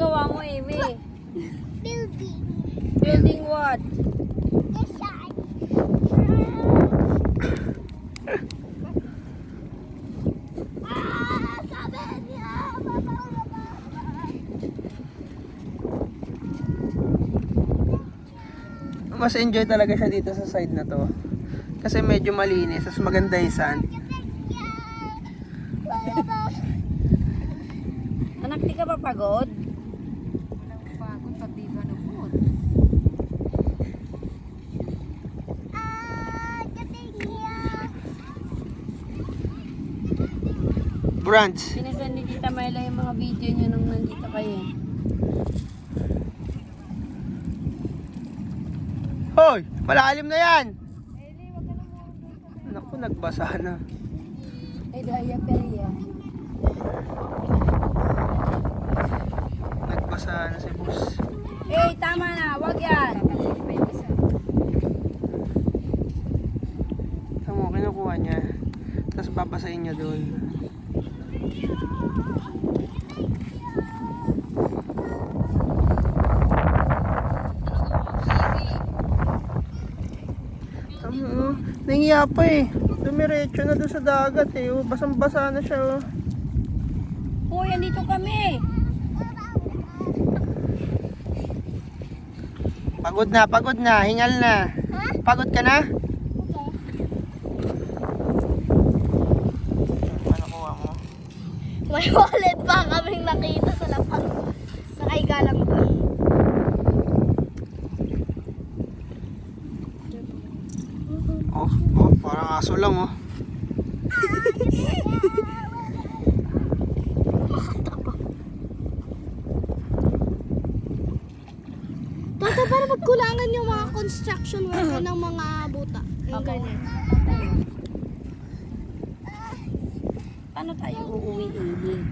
gawa mo, Amy? Building. Building what? Ah. Mas enjoy talaga siya dito sa side na to. Kasi medyo malinis, tapos maganda yung sand. Anak, di ka? Pagod pag di ba nabot? Ah, sabi niya. Brands. Sinasan ni Tita Myla yung mga video niyo nung nandito kayo. Hoy! Malalim na yan! Naku, nagbasa na. Ay, daya peria. Nagbasa na si boss. Eh, tama na. Wag yan. Ito mo, kinukuha niya. Tapos babasahin niya doon. Tama oh. Nangiya pa eh. Dumiretso na doon sa dagat eh. Oh, basang-basa na siya oh. Hoy, andito kami. Pagod na, pagod na. Hingal na. Pagod ka na? Ano kuha mo? May wallet pa kaming nakita sa lapag. Sa kay galang pa. Oh, oh, parang aso lang oh. Tata, para magkulangan yung mga construction worker ng mga buta. Yung ganyan. Paano tayo uuwi, Amy?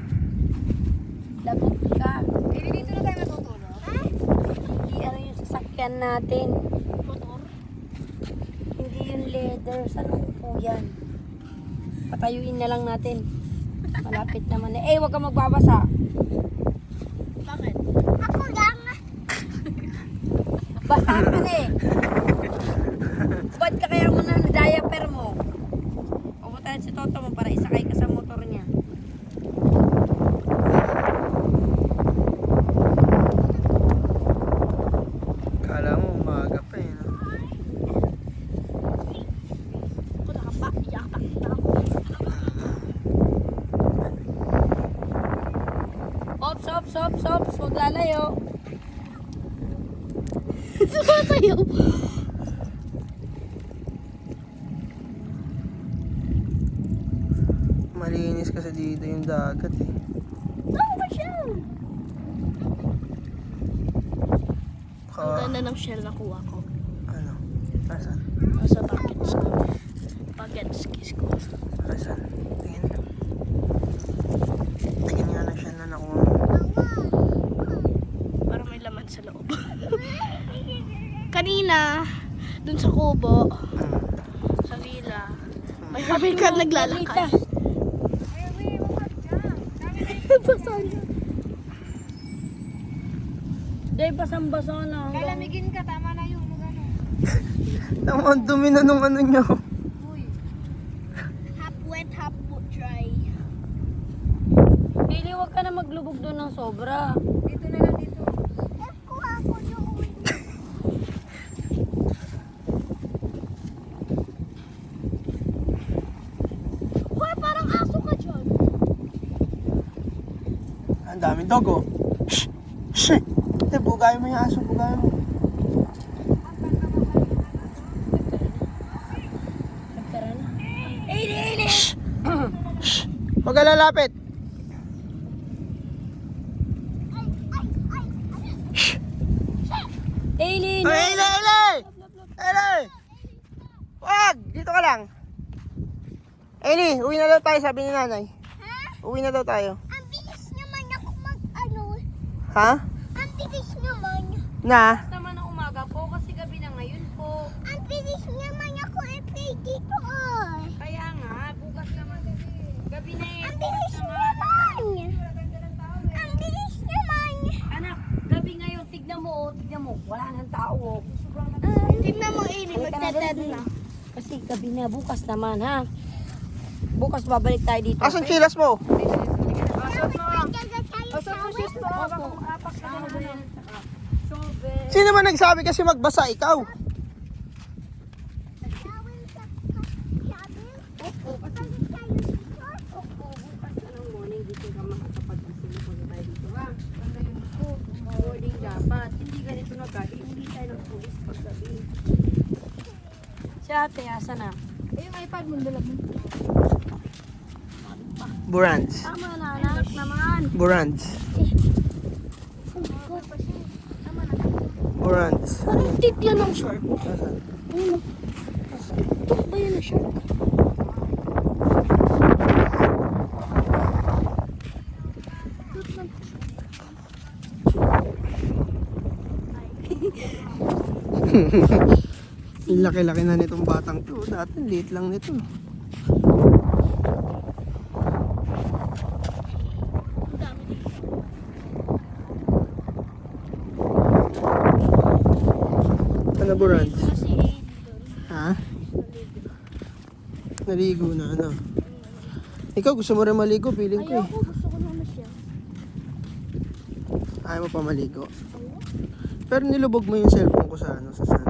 Lagot ka. Eh, dito na tayo matutulog. Hindi ano yung sasakyan natin. Motor. Hindi yung leather. Saan po yan? Patayuin na lang natin. Malapit naman eh. Eh, huwag ka magbabasa. Bakit? Ako lang. Basa ka na eh. Ba't ka kaya muna ng diaper mo? Pupunta si Toto mo para isakay ka sa motor niya. Kala mo umaga pa eh. No? Ako nakapa. Yapak na ako. Ops, ops, ops, ops. Huwag lalayo. Sumasayaw. Malinis kasi dito yung dagat eh. Oh, my shell. Ang ganda ng shell na kuha ko. ano? Asan? Nasa buckets ko. Buckets kiss ko. Asan? Tingin. Tingin nga na siya na nakuha. Para may laman sa loob. Kanina, dun sa kubo, Hmm. sa villa, may kami ka naglalakad. Basa niya. Dahil basang-basa na. hanggang- Kalamigin ka, tama na yung mag ano. Tama, ang dumi na nung ano nyo. Uy, Half wet, half dry. Pili, huwag ka na maglubog doon ng sobra. dito na lang dito. Kuha ko yung Hoy, parang aso ka dyan. Ang daming dog oh. Shh! Shh! Hindi, bugayin mo yung aso, bugayin mo. Di. Shh! Huwag ka lalapit. Ay, Ele! Ele! Ele! Wag! Dito ka lang. Eli, uwi na daw tayo, sabi ni nanay. Uwi na daw tayo. Ang bilis naman ako mag ano. Ha? Ang bilis naman. Na? Tama na umaga po kasi gabi na ngayon po. Ang bilis naman ako i-play dito. Oh. Kaya nga, bukas naman. Gabi na eh. Ang bilis naman. Ang bilis naman. Ano Wala nang tao. oh. Ah, tingnan mo, Ini, Halika na. Kasi gabi na, bukas naman ha. Bukas babalik tayo dito. Asan chilas mo? Sino ba nagsabi kasi magbasa ikaw? Opo, bukas anong morning dito ka na gabi. Hindi tayo ng pulis paggabi. Si ate, asa na? Eh, yung iPad mo, dalag mo. Burands. Tama na, anak naman. Burands. Burands. Parang tit yan ng shark. Ayun. Ito ba yun na shark? Laki-laki na nitong batang to. Dati liit lang nito. Aiden. Ha? Naligo na ano? Ikaw gusto mo rin maligo, feeling ko eh. Ayoko, gusto ko na siya. Ayaw mo pa maligo. Pero nilubog mo yung cellphone ko sa ano, sa sand.